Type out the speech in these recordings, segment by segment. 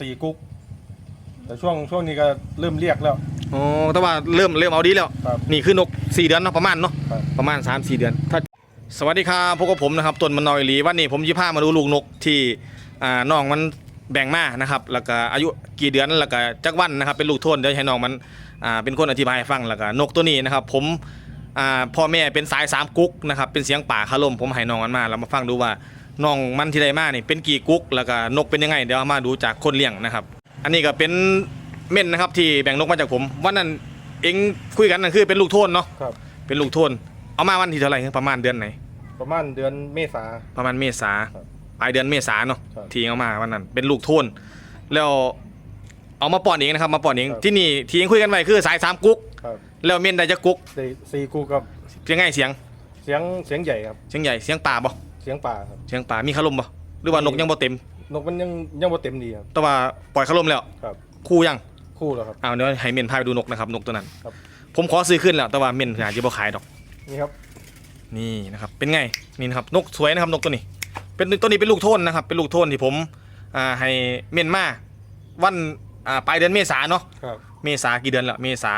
สี่กุ๊กแต่ช่วงช่วงนี้ก็เริ่มเรียกแล้ว อ๋อแต่ว่าเริ่มเริ่มเอาดีแล้ว ครับ นี่คือนก 4 เดือนเนาะประมาณเนาะครับ ประมาณ 3 4 เดือนถ้าสวัสดีครับพวกบผมนะครับต้นมันนอยหลีวันนี้ผมยิพามาดูลูกนกที่อ่าน้องมันแบ่งมานะครับแล้วก็อายุกี่เดือนแล้วก็จักวันนะครับเป็นลูกโทนเดี๋ยวให้น้องมันอ่าเป็นคนอธิบายให้ฟังแล้วก็นกตัวนี้นะครับผมอ่าพ่อแม่เป็นสายสามกุ๊กนะครับเป็นเสียงป่าคาลมผมให้น้องมันมาเรามาฟังดูว่า น้องมันที่ได้มานี่เป็นกี่กุ๊กแล้วก็นกเป็นยังไงเดี๋ยวเอามาดูจากคนเลี้ยงนะครับ อันนี้ก็เป็นเม่นนะครับที่แบ่งนกมาจากผมวันนั้นเองคุยกันนั่นคือเป็นลูกโทนเนาะครับ เป็นลูกโทนเอามาวันที่เท่าไหร่ครับประมาณเดือนไหน ประมาณเดือนเมษา ประมาณเมษาครับปลายเดือนเมษาเนาะครับที่เอามาวันนั้นเป็นลูกโทนแล้วเอามาป้อนเองนะครับมาป้อนเองครับ ที่นี่ที่ยังคุยกันไว้คือสายสามกุ๊กครับแล้วเม่นได้จะกุ๊กได้สี่กุ๊กกับเสียงง่ายเสียงเสียงเสียงใหญ่ครับ เสียงใหญ่เสียงป่าบ่ เสียงป่าครับ เสียงป่ามีคารมบ่หรือว่านกยังบ่เต็ม นกมันยังยังบ่เต็มดีครับ แต่ว่าปล่อยคารมแล้วครับ คู่ยังคู่แล้วครับ เอาเดี๋ยวให้เม่นพาไปดูนกนะครับนกตัวนั้นครับ ผมขอซื้อขึ้นแล้วแต่ว่าเม่นอาจจะบ่ขายดอก นี่ครับ นี่นะครับเป็นไงนี่นะครับนกสวยนะครับนกตัวนี้ เป็นตัวนี้เป็นลูกโทนนะครับ เป็นลูกโทนที่ผมอ่าให้เมียนมาวันอ่าปลายเดือนเมษาเนาะครับ เมษากี่เดือนละเมษา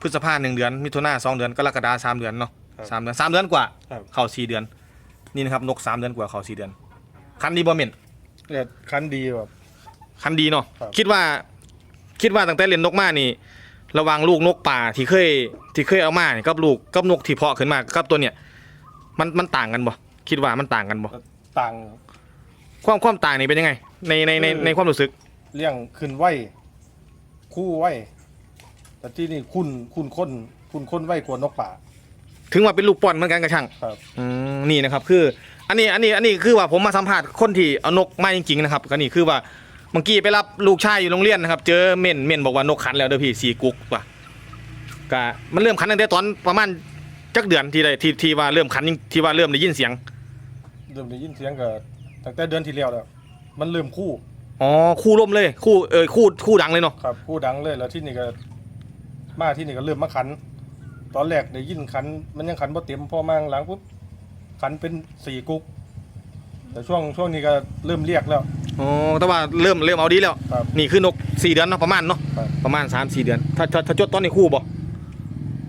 พฤษภาหนึ่งเดือนมิถุนาสองเดือนกรกฎาสามเดือนเนาะครับสามเดือนสามเดือนกว่า ครับ เข้าสี่เดือน นี่นะครับนกสามเดือนกว่าเข้าสี่เดือน คันดีบ่เม่นเนี่ยคันดีแบบ คันดีเนาะครับ คิดว่า คิดว่าตั้งแต่เล่นนกมานี่ ระหวังลูกนกป่าที่เคยที่เคยเอามานี่กับลูกกับนกที่เพาะขึ้นมากับตัวเนี่ย มันมันต่างกันบ่คิดว่ามันต่างกันบ่ต่าง ความความต่างนี่เป็นยังไง ในในในคือในความรู้สึก เลี้ยงขึ้นไหวคู่ไหวแต่ที่นี่คุณคุณค้นคุณค้นไหวกว่านกป่า ถึงว่าเป็นลูกป้อนเหมือนกันกระช่างครับ อืมนี่นะครับ คือ อันนี้อันนี้อันนี้คือว่าผมมาสัมผัสคนที่เอานกมาจริงๆนะครับก็นี่คือว่าเมื่อกี้ไปรับลูกชายอยู่โรงเรียนนะครับ เจอเม่นเม่นบอกว่านกขันแล้วเด้อพี่สี่กุ๊กว่ะก็มันเริ่มขันตั้งแต่ตอนประมาณจักเดือนที่ได้ที่ที่ว่าเริ่มขันที่ว่าเริ่มได้ยินเสียงเริ่มได้ยินเสียงก็ตั้งแต่เดือนที่แล้วแล้วมันเริ่มคู่อ๋อคู่ล่มเลย คู่เออคู่คู่ดังเลยเนาะครับ คู่ดังเลยแล้วที่นี่ก็มาที่นี่ก็เริ่มมาขัน ตอนแรกได้ยินขัน มันยังขันบ่เต็มพอมาหลังปุ๊บขันเป็นสี่กุ๊กแต่ช่วงช่วงนี้ก็เริ่มเรียกแล้ว อ๋อแต่ว่าเริ่มเริ่มเอาดีแล้ว ครับ นี่คือนกสี่เดือนเนาะประมาณเนาะครับ ประมาณสามสี่เดือน ถ้าถ้าถ้าจดตอนนี้คู่บ่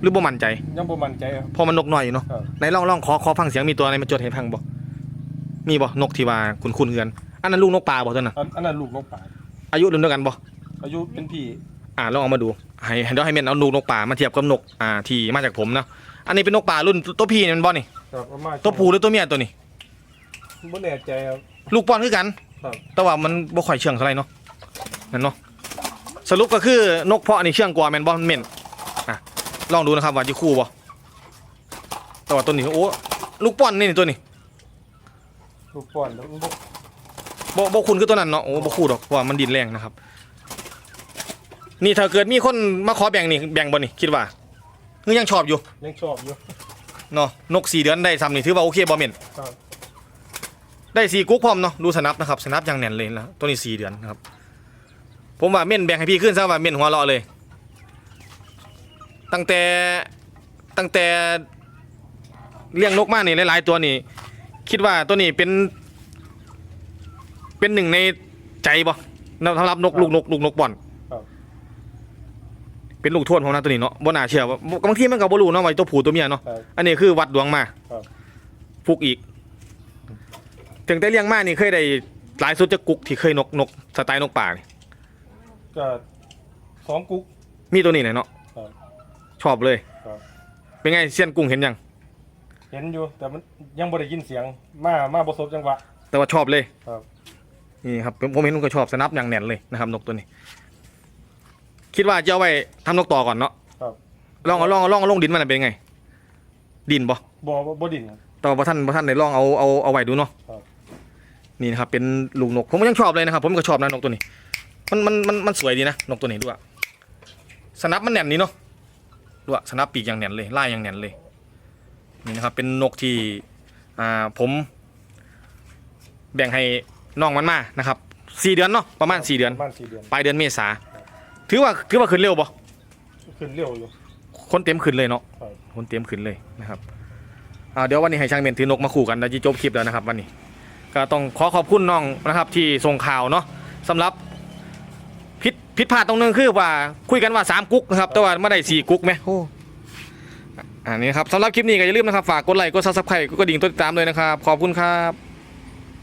หรือบ่มั่นใจยังบ่มั่นใจครับ เพอมันนกน้อยอยู่เนาะครับไหนลองลองขอขอฟังเสียงมีตัวอะไรมาจดให้ฟังบ่มีบ่นกที่ว่าคุณคุณเฮือนอันนั้นลูกนกป่าบ่ตัวน่ะอันอันนั้นลูกนกป่าอายุรุ่นเดียวกันบ่อายุเป็นพี่อ่าลองเอามาดู ให้ให้เดี๋ยวให้เม่นเอาลูกนกป่ามาเทียบกับนกอ่าที่มาจากผมเนาะอันนี้เป็นนกป่ารุ่นตัวพี่นี่มันบ่นี่ครับประมาณตัวผู้หรือตัวเมียตัวนี้ บ่แน่ใจครับ ลูกป้อนคือกัน ครับ แต่ว่ามันบ่ค่อยเชื่องเท่าไหร่เนาะนั่นเนาะสรุปก็คือนกเพาะนี่เชื่องกว่าแม่นบ่แม่นอะลองดูนะครับว่าจะคู่บ่แต่ว่าตัวนี้โอ้ลูกป้อนนี่ตัวนี้ลูกป้อนแล้วมันบ่บ่บ่คุณคือตัวนั้นเนาะโอ้บ่คู่ดอกเพราะว่ามันดินแรงนะครับ นี่ถ้าเกิดมีคนมาขอแบ่งนี่แบ่งบ่นี่คิดว่าคือยังชอบอยู่ยังชอบอยู่เนาะนกสี่เดือนได้ซ้ำนี่ถือว่าโอเคบ่แม่นครับได้สี่กุ๊กพร้อมเนาะดูสนับนะครับสนับยังแน่นเลยแล้วตัวนี้สี่เดือนนะครับ ผมว่าเม่นแบ่งให้พี่ขึ้นซะว่าเม่นหัวเราะเลย ตั้งแต่ตั้งแต่เลี้ยงนกมานี่หลายๆตัวนี่ คิดว่าตัวนี้เป็น เป็นหนึ่งในใจบ่สำหรับนกลูกนกลูกนกบ่อนครับ เป็นลูกทวนของนะตัวนี้เนาะบ่น่าเชื่อว่าบางทีมันก็บ่รู้เนาะว่าตัวผู้ตัวเมียเนาะครับอันนี้คือวัดดวงมาครับ ฟุกอีก ถึงแต่เลี้ยงมานี่เคยได้หลายสุดจะกุกที่เคยนกนกสไตล์นกป่านี่ก็สองกุ๊ก มีตัวนี้หน่อยเนาะครับชอบเลยครับ เป็นไงเซียนกุ้งเห็นยัง เห็นอยู่ แต่มันยังบ่ได้ยินเสียงมามาบ่สบจังหวะ แต่ว่าชอบเลยครับ นี่ครับผมผมเห็นลุงก็ชอบสนับอย่างแน่นเลยนะครับนกตัวนี้ คิดว่าจะเอาไว้ทำนกต่อก่อนเนาะครับลองเอาลองเอาลองเอาลงดินมันนะเป็นไง ดินบ่บ่บ่บ่ดินครับแต่ว่าท่านท่านได้ลองเอาเอาเอาไว้ดูเนาะครับ นี่นะครับเป็นลูกนกผมก็ยังชอบเลยนะครับ ผมก็ชอบนะนกตัวนี้ มันมันมันมันสวยดีนะนกตัวนี้ด้วยสนับมันแน่นนี่เนาะด้วยสนับปีกอย่างแน่นเลยลายอย่างแน่นเลย นี่นะครับเป็นนกที่อ่าผมแบ่งให้น้องมันมานะครับสี่เดือนเนาะประมาณสี่เดือน ประมาณสี่เดือนปลายเดือนเมษา ถือว่าถือว่าขึ้นเร็วปะขึ้นเร็วอยู่ คนเต็มขึ้นเลยเนาะครับ คนเต็มขึ้นเลยนะครับอ่าเดี๋ยววันนี้ให้ช่างเมนถือนกมาคู่กันแล้วจะจบคลิปแล้วนะครับวันนี้ ก็ต้องขอขอบคุณน้องนะครับที่ส่งข่าวเนาะสำหรับผิดพลาดตรงนึงคือว่าคุยกันว่าสามกุ๊กนะครับแต่ว่าไม่ได้สี่กุ๊กไหมโอ้อันนี้ครับสำหรับคลิปนี้ก็อย่าลืมนะครับฝากกดไลค์กดซับสไครต์กดกระดิ่งตัวติดตามเลยนะครับขอบคุณครับ